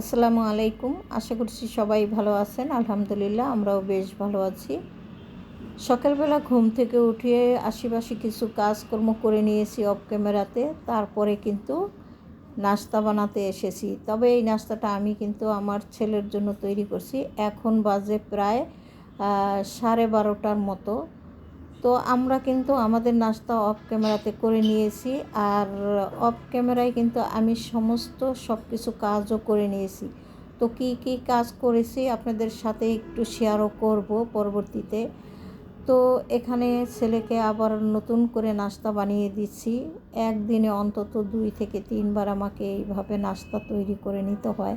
আসসালামু আলাইকুম। আশা করছি সবাই ভালো আছেন। আলহামদুলিল্লাহ আমরাও বেশ ভালো আছি। সকালবেলা ঘুম থেকে উঠিয়ে আশেপাশে কিছু কাজকর্ম করে নিয়েছি অফ ক্যামেরাতে তারপরে কিন্তু নাস্তা বানাতে এসেছি। তবে এই নাস্তাটা আমি কিন্তু আমার ছেলের জন্য তৈরি করছি। এখন বাজে প্রায় সাড়ে বারোটার মতো। তো আমরা কিন্তু আমাদের নাস্তা অফ ক্যামেরাতে করে নিয়েছি আর অফ ক্যামেরায় কিন্তু আমি সমস্ত সব কিছু কাজও করে নিয়েছি। তো কি কি কাজ করেছি আপনাদের সাথে একটু শেয়ারও করব পরবর্তীতে। তো এখানে ছেলেকে আবার নতুন করে নাস্তা বানিয়ে দিচ্ছি। একদিনে অন্তত দুই থেকে তিনবার আমাকে এইভাবে নাস্তা তৈরি করে নিতে হয়।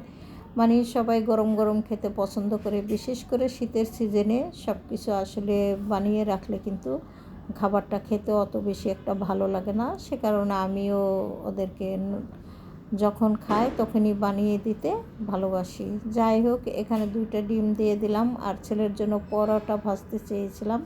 মানে সবাই গরম গরম খেতে পছন্দ করে, বিশেষ করে শীতের সিজনে সব কিছু আসলে বানিয়ে রাখলে কিন্তু খাবারটা খেতে অত বেশি একটা ভালো লাগে না। সে কারণে আমিও ওদেরকে যখন খায় তখনই বানিয়ে দিতে ভালোবাসি। যাই হোক, এখানে দুইটা ডিম দিয়ে দিলাম, আর ছেলের জন্য পরোটা ভাজতে চেয়েছিলাম।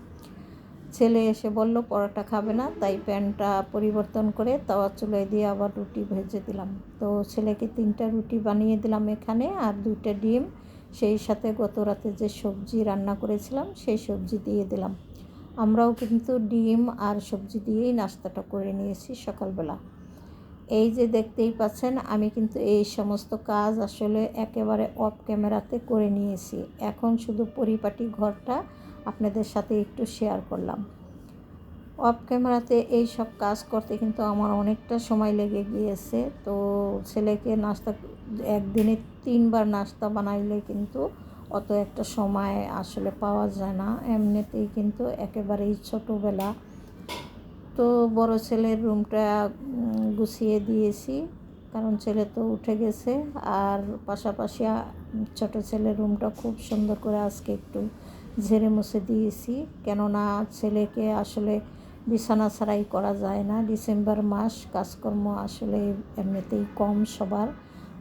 ছেলে এসে বলল, পরোটা খাবে না। তাই প্যানটা পরিবর্তন করে তাওয়া চুলায় দিয়ে আবার রুটি ভেজে দিলাম। তো ছেলেকে তিনটা রুটি বানিয়ে দিলাম এখানে, আর দুইটা ডিম। সেই সাথে গত রাতে যে সবজি রান্না করেছিলাম, সেই সবজি দিয়ে দিলাম। আমরাও কিন্তু ডিম আর সবজি দিয়েই নাস্তাটা করে নিয়েছি সকালবেলা। এই যে দেখতেই পাচ্ছেন, আমি কিন্তু এই সমস্ত কাজ আসলে একেবারে অফ ক্যামেরাতে করে নিয়েছি। এখন শুধু পরিপাটি ঘরটা আপনাদের সাথে একটু শেয়ার করলাম। অফ ক্যামেরাতে এই সব কাজ করতে কিন্তু আমার অনেকটা সময় লেগে গিয়েছে। তো ছেলেকে নাস্তা, একদিনে তিনবার নাস্তা বানাইলে কিন্তু অত একটা সময় আসলে পাওয়া যায় না। এমনিতেই কিন্তু একেবারেই ছোটোবেলা। তো বড় ছেলের রুমটা গুছিয়ে দিয়েছি। কারণ ছেলে তো উঠে গেছে। আর পাশাপাশি ছোট ছেলের রুমটা খুব সুন্দর করে আজকে একটু ঝেড়ে মুছে দিয়েছি। কেননা ছেলেকে আসলে বিছানা ছাড়াই করা যায় না। ডিসেম্বর মাস, কাজকর্ম আসলে এমনিতেই কম, সবার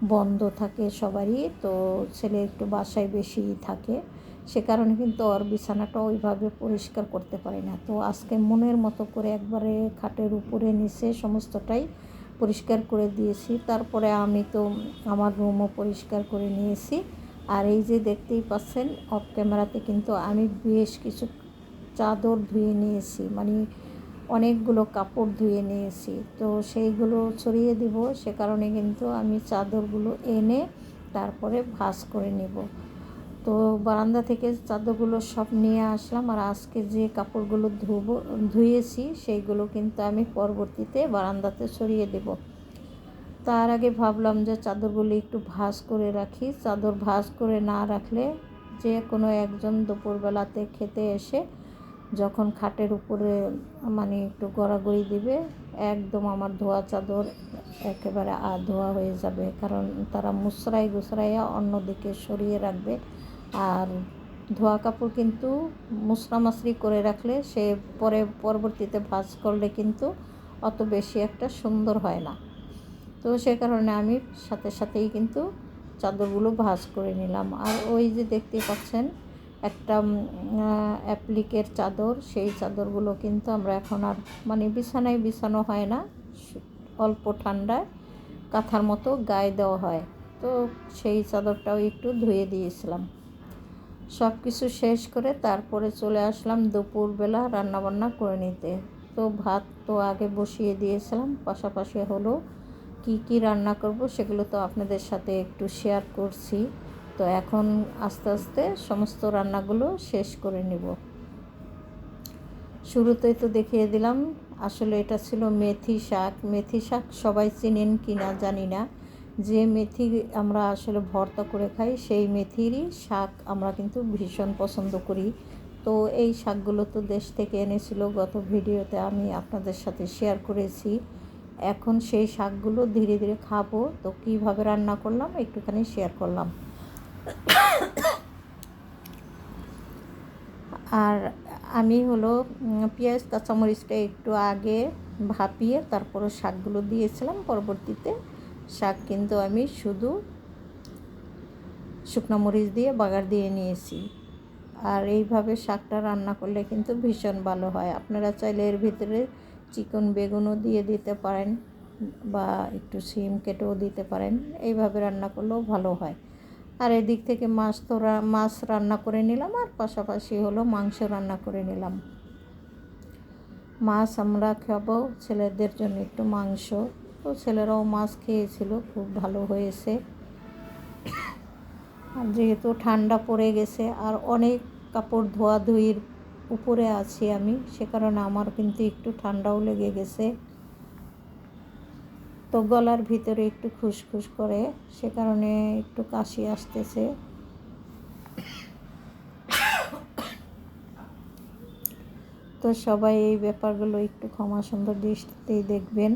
বন্ধ থাকে সবারই। তো ছেলে একটু বাসায় বেশি থাকে। সে কারণে কিন্তু ওর বিছানাটা ওইভাবে পরিষ্কার করতে পারি না। তো আজকে মনের মতো করে একবারে খাটের উপরে, নিচে সমস্তটাই পরিষ্কার করে দিয়েছি। তারপরে আমি তো আমার রুমও পরিষ্কার করে নিয়েছি। আর এই যে দেখতেই পাচ্ছেন অফ ক্যামেরাতে কিন্তু আমি বেশ কিছু চাদর ধুয়ে নিয়েছি মানে অনেকগুলো কাপড় ধুয়ে নিয়েছি। তো সেইগুলো ছড়িয়ে দিব, সে কারণে কিন্তু আমি চাদরগুলো এনে তারপরে ভাস করে নেব। তো বারান্দা থেকে চাদরগুলো সব নিয়ে আসলাম, আর আজকে যে কাপড়গুলো ধুবো, ধুয়েছি, সেইগুলো কিন্তু আমি পরবর্তীতে বারান্দাতে ছড়িয়ে দেব। তার আগে ভাবলাম যে চাদরগুলি একটু ভাস করে রাখি। চাদর ভাস করে না রাখলে যে কোনো একজন দুপুরবেলাতে খেতে এসে যখন খাটের উপরে মানে একটু গড়াগড়ি দিবে, একদম আমার ধোয়া চাদর একেবারে আ ধোয়া হয়ে যাবে। কারণ তারা মুসরাই গুসরাইয়া অন্যদিকে সরিয়ে রাখবে। আর ধোয়া কাপড় কিন্তু মুসরামাসরি করে রাখলে সে পরে পরবর্তীতে ভাজ করলে কিন্তু অত বেশি একটা সুন্দর হয় না। তো সে কারণে আমি সাথে সাথেই কিন্তু চাদরগুলো ভাজ করে নিলাম। আর ওই যে দেখতে পাচ্ছেন, একটা অ্যাপ্লিকের চাদর, সেই চাদরগুলো কিন্তু আমরা এখন আর মানে বিছানায় বিছানো হয় না, অল্প ঠান্ডায় কাঁথার মতো গায়ে দেওয়া হয়। তো সেই চাদরটাও একটু ধুয়ে দিয়েছিলাম। সব কিছু শেষ করে তারপরে চলে আসলাম দুপুরবেলা রান্নাবান্না করে নিতে। তো ভাত তো আগে বসিয়ে দিয়েছিলাম, পাশাপাশি হলো কি কি রান্না করব সেগুলো তো আপনাদের সাথে একটু শেয়ার করছি। তো এখন আস্তে আস্তে সমস্ত রান্নাগুলো শেষ করে নেব। শুরুতেই তো দেখিয়ে দিলাম, আসলে এটা ছিল মেথি শাক। মেথি শাক সবাই চিনেন কি না জানি না। যে মেথি আমরা আসলে ভর্তা করে খাই, সেই মেথিরই শাক আমরা কিন্তু ভীষণ পছন্দ করি। তো এই শাকগুলো তো দেশ থেকে এনেছিল, গত ভিডিওতে আমি আপনাদের সাথে শেয়ার করেছি। এখন সেই শাকগুলো ধীরে ধীরে খাব। তো কীভাবে রান্না করলাম একটুখানি শেয়ার করলাম। আর আমি হলো পেঁয়াজ, কাঁচামরিচটা একটু আগে ভাপিয়ে তারপরে শাকগুলো দিয়েছিলাম। পরবর্তীতে শাক কিন্তু আমি শুধু শুকনো মরিচ দিয়ে বাগার দিয়ে নিয়েছি। আর এইভাবে শাকটা রান্না করলে কিন্তু ভীষণ ভালো হয়। আপনারা চাইলে এর ভিতরে চিকন বেগুনও দিয়ে দিতে পারেন বা একটু সিম কেটেও দিতে পারেন। এইভাবে রান্না করলেও ভালো হয়। আর এদিক থেকে মাছ তো মাছ রান্না করে নিলাম আর পাশাপাশি হলো মাংস রান্না করে নিলাম। মাছ আমরা খাব ছেলেদের জন্য একটু মাংস। তো ছেলেরাও মাছ খেয়েছিল, খুব ভালো হয়েছে। আর যেহেতু ঠান্ডা পড়ে গেছে আর অনেক কাপড় ধোয়াধুয়ির উপরে আছি আমি। সে কারণে আমার কিন্তু একটু ঠান্ডাও লেগে গেছে। তো গলার ভিতরে একটু খুসখুস করে, সে কারণে একটু কাশি আসতেছে। তো সবাই এই ব্যাপারগুলো একটু ক্ষমা সুন্দর দৃষ্টিতেই দেখবেন।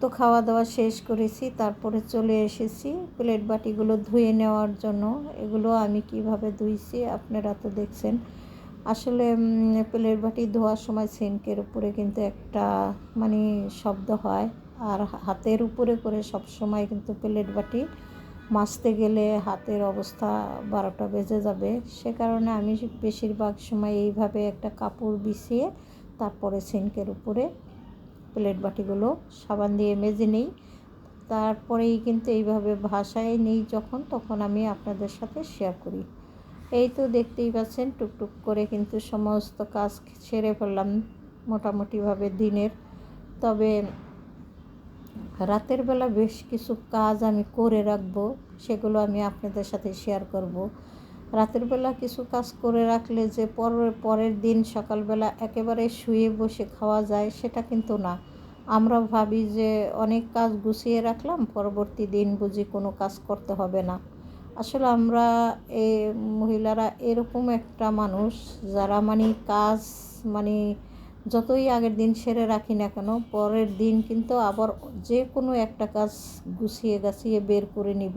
তো খাওয়া দাওয়া শেষ করেছি, তারপরে চলে এসেছি। প্লেট বাটিগুলো ধুয়ে নেওয়ার জন্য। এগুলো আমি কীভাবে ধুইছি আপনারা তো দেখছেন। আসলে প্লেট বাটি ধোয়ার সময় সিঙ্কের উপরে কিন্তু একটা মানে শব্দ হয়। আর হাতের উপরে করে সব সময় কিন্তু প্লেট বাটি মাজতে গেলে হাতের অবস্থা বারোটা বেজে যাবে। সে কারণে আমি বেশিরভাগ সময় এইভাবে একটা কাপড় বিছিয়ে তারপরে সিঙ্কের উপরে প্লেট বাটিগুলো সাবান দিয়ে মেজে নিই। তারপরেই কিন্তু এইভাবে ভাষায় নেই যখন, তখন আমি আপনাদের সাথে শেয়ার করি। এই তো দেখতেই পাচ্ছেন, টুকটুক করে কিন্তু সমস্ত কাজ সেরে ফেললাম মোটামুটিভাবে দিনের। তবে রাতের বেলা বেশ কিছু কাজ আমি করে রাখব, সেগুলো আমি আপনাদের সাথে শেয়ার করব। রাতের বেলা কিছু কাজ করে রাখলে যে পরের পরের দিন সকালবেলা একেবারে শুয়ে বসে খাওয়া যায়, সেটা কিন্তু না। আমরা ভাবি যে অনেক কাজ গুছিয়ে রাখলাম, পরবর্তী দিন বুঝি কোনো কাজ করতে হবে না। আসলে আমরা এ মহিলারা এরকম একটা মানুষ যারা মানে কাজ মানে যতই আগের দিন সেরে রাখি না কেন, পরের দিন কিন্তু আবার যে কোনো একটা কাজ গুছিয়ে গাছিয়ে বের করে নিব,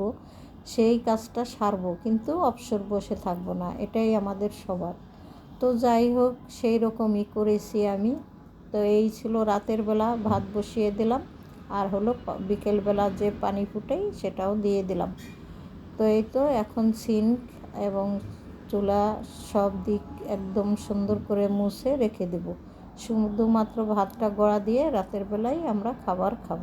সেই কাজটা সারবো, কিন্তু অবসর বসে থাকব না, এটাই আমাদের সবার। তো যাই হোক, সেই রকমই করেছি আমি। তো এই ছিল রাতের বেলা, ভাত বসিয়ে দিলাম, আর হলো বিকেলবেলা যে পানি ফুটেই সেটাও দিয়ে দিলাম। তো এই তো এখন সিঙ্ক এবং চুলা সব দিক একদম সুন্দর করে মুছে রেখে দেব। শুধুমাত্র ভাতটা গড়া দিয়ে রাতের বেলায় আমরা খাবার খাব।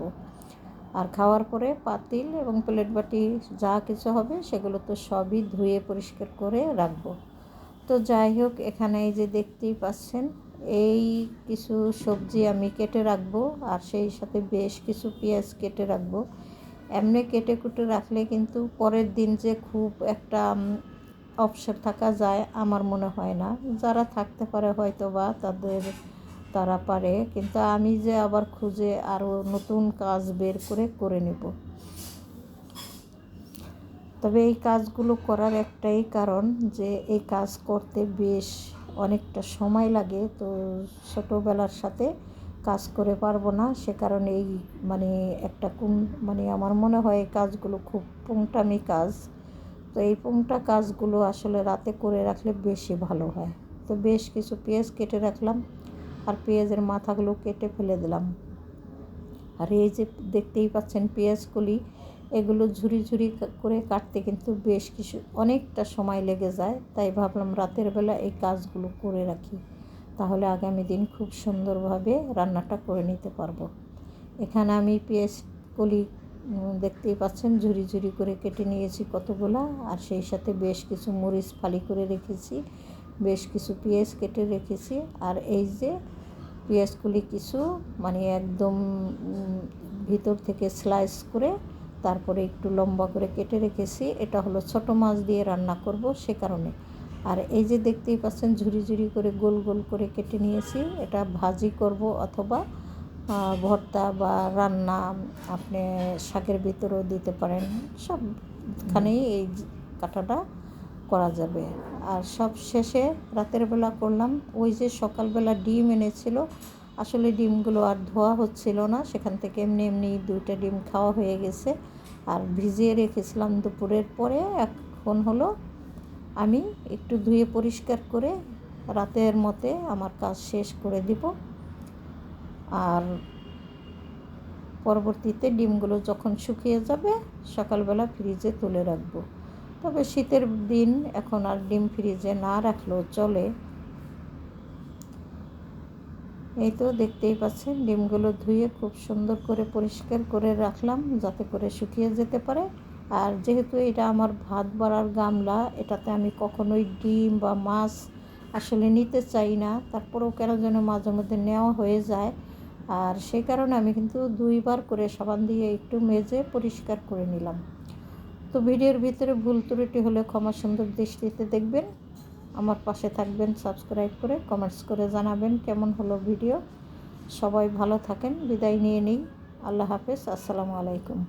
আর খাওয়ার পরে পাতিল এবং প্লেট বাটি যা কিছু হবে সেগুলো তো সবই ধুয়ে পরিষ্কার করে রাখব। তো যাই হোক, এখানে এই যে দেখতেই পাচ্ছেন, এই কিছু সবজি আমি কেটে রাখব আর সেই সাথে বেশ কিছু পেঁয়াজ কেটে রাখব। এমনি কেটে কুটে রাখলে কিন্তু পরের দিন যে খুব একটা অবসর থাকা যায় আমার মনে হয় না। যারা থাকতে পারে হয়তো বা তাদের, তারা পারে। কিন্তু আমি যে আবার খুঁজে আরও নতুন কাজ বের করে করে নেব। তবে এই কাজগুলো করার একটাই কারণ যে এই কাজ করতে বেশ অনেকটা সময় লাগে। তো ছোটোবেলার সাথে কাজ করে পারব না, সে কারণে এই মানে একটা কোন মানে আমার মনে হয় এই কাজগুলো খুব পুংটামি কাজ। তো এই পুংটা কাজগুলো আসলে রাতে করে রাখলে বেশি ভালো হয়। তো বেশ কিছু পেঁয়াজ কেটে রাখলাম আর পেঁয়াজের মাথাগুলো কেটে ফেলে দিলাম। আর এই যে দেখতেই পাচ্ছেন পেঁয়াজগুলি, এগুলো ঝুরি ঝুরি করে কাটতে কিন্তু বেশ কিছু, অনেকটা সময় লেগে যায়। তাই ভাবলাম রাতের বেলা এই কাজগুলো করে রাখি। তাহলে আগামী দিন খুব সুন্দরভাবে রান্নাটা করে নিতে পারব। এখানে আমি পেঁয়াজ কলি দেখতেই পাচ্ছেন, ঝুরি ঝুরি করে কেটে নিয়েছি কতগুলো, আর সেই সাথে বেশ কিছু মরিচ ফালি করে রেখেছি, বেশ কিছু পেঁয়াজ কেটে রেখেছি, আর এই যে পেঁয়াজগুলি কিছু মানে একদম ভিতর থেকে স্লাইস করে তারপরে একটু লম্বা করে কেটে রেখেছি। এটা হলো ছোট মাছ দিয়ে রান্না করব সে কারণে। আর এই যে দেখতেই পাচ্ছেন ঝুরি ঝুরি করে গোল গোল করে কেটে নিয়েছি। এটা ভাজি করব অথবা ভর্তা বা রান্না আপনি শাকের ভিতরেও দিতে পারেন। সবখানেই এই কাটাটা করা যাবে। আর সব শেষে রাতের বেলা করলাম ওই যে সকালবেলা ডিম এনেছিল আসলে ডিমগুলো আর ধোয়া হচ্ছিল না সেখান থেকে এমনি এমনি দুইটা ডিম খাওয়া হয়ে গেছে। আর ভিজিয়ে রেখেছিলাম দুপুরের পরে এখন হলো আমি একটু ধুয়ে পরিষ্কার করে রাতের মতে আমার কাজ শেষ করে দিব। আর পরবর্তীতে ডিমগুলো যখন শুকিয়ে যাবে, সকালবেলা ফ্রিজে তুলে রাখব। তবে শীতের দিন এখন আর ডিম ফ্রিজে না রাখলেও চলে। এই তো দেখতেই পাচ্ছেন, ডিমগুলো ধুয়ে খুব সুন্দর করে পরিষ্কার করে রাখলাম, যাতে করে শুকিয়ে যেতে পারে। আর যেহেতু এটা আমার ভাত বাড়ার গামলা, এটাতে আমি কখনোই ডিম বা মাছ আসলে নিতে চাই না। তারপরেও কেন যেন মাঝে মধ্যে নেওয়া হয়ে যায়। আর সেই কারণে আমি কিন্তু দুইবার করে সাবান দিয়ে একটু মেজে পরিষ্কার করে নিলাম। তো ভিডিওর ভিতরে ভুল ত্রুটি হলে ক্ষমা সুন্দর দৃষ্টিতে দেখবেন। আমার পাশে থাকবেন, সাবস্ক্রাইব করে কমেন্টস করে জানাবেন কেমন হলো ভিডিও। সবাই ভালো থাকেন, বিদায় নিয়ে নিই। আল্লাহ হাফেজ, আসসালামু আলাইকুম।